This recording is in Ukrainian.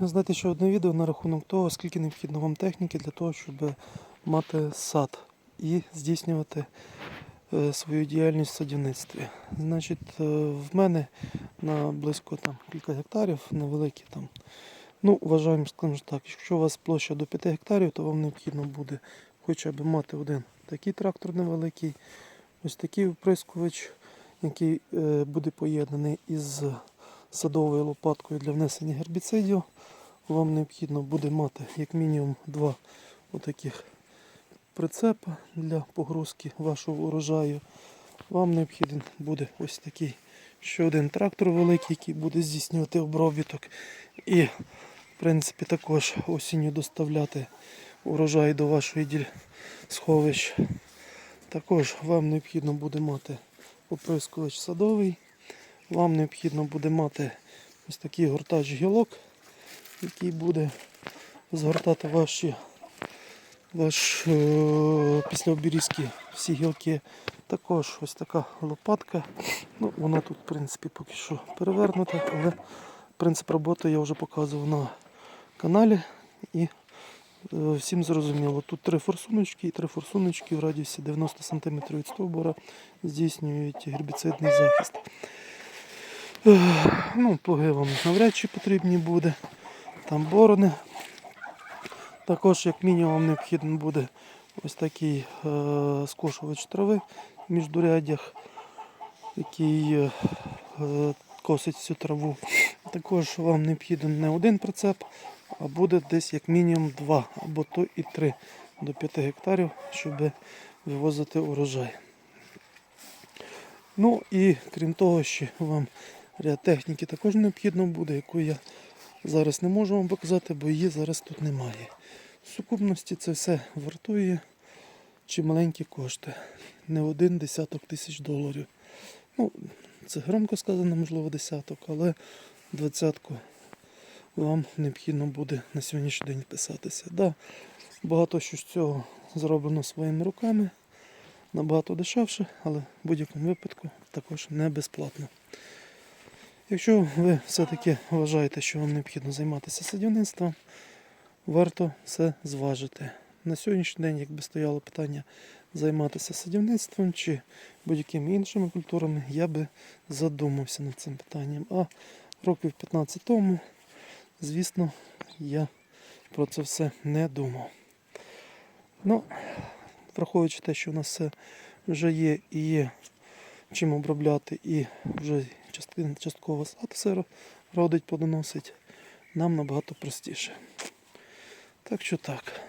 зняти ще одне відео на рахунок того, скільки необхідно вам техніки для того, щоб мати сад і здійснювати е, свою діяльність в садівництві. Значить, е, в мене на близько там, кілька гектарів, невеликі там. Ну, вважаємо, скажімо так, якщо у вас площа до 5 гектарів, то вам необхідно буде хоча б мати один такий трактор невеликий, ось такий вприскувач, який е, буде поєднаний із садовою лопаткою для внесення гербіцидів. Вам необхідно буде мати як мінімум два отаких прицепа для погрузки вашого урожаю. Вам необхіден буде ось такий ще один трактор великий, який буде здійснювати обробіток. І, в принципі, також осінню доставляти урожай до вашої діль сховищ. Також вам необхідно буде мати оприскувач садовий. Вам необхідно буде мати ось такий гортач гілок, який буде згортати ваші ваш е, після обрізки всі гілки. Також ось така лопатка. Ну, вона тут, в принципі, поки що перевернута, але принцип роботи я вже показував на каналі. І е, всім зрозуміло. Тут три форсуночки і три форсуночки в радіусі 90 см від стовбура здійснюють гербіцидний захист. Ну, плуги вам навряд чи потрібні буде. Там борони. Також, як мінімум, необхідно буде ось такий е, скошувач трави в міждуряддях, який е, е, косить всю траву. Також вам необхіден не один прицеп, а буде десь як мінімум два або то і три до 5 гектарів, щоб вивозити урожай. Ну і крім того, ще вам ряд техніки також необхідно буде, яку я зараз не можу вам показати, бо її зараз тут немає. В сукупності це все вартує чималенькі кошти. Не один десяток тисяч доларів. Ну, це громко сказано, можливо, десяток, але двадцятку вам необхідно буде на сьогоднішній день вписатися. Да, багато що з цього зроблено своїми руками, набагато дешевше, але в будь-якому випадку також не безплатно. Якщо ви все-таки вважаєте, що вам необхідно займатися садівництвом, варто все зважити. На сьогоднішній день, якби стояло питання займатися садівництвом чи будь-якими іншими культурами, я би задумався над цим питанням. А років 15 тому, звісно, я про це все не думав. Ну, враховуючи те, що у нас все вже є і є чим обробляти, і вже частин- частково все родить, плодоносить, нам набагато простіше. Так що так.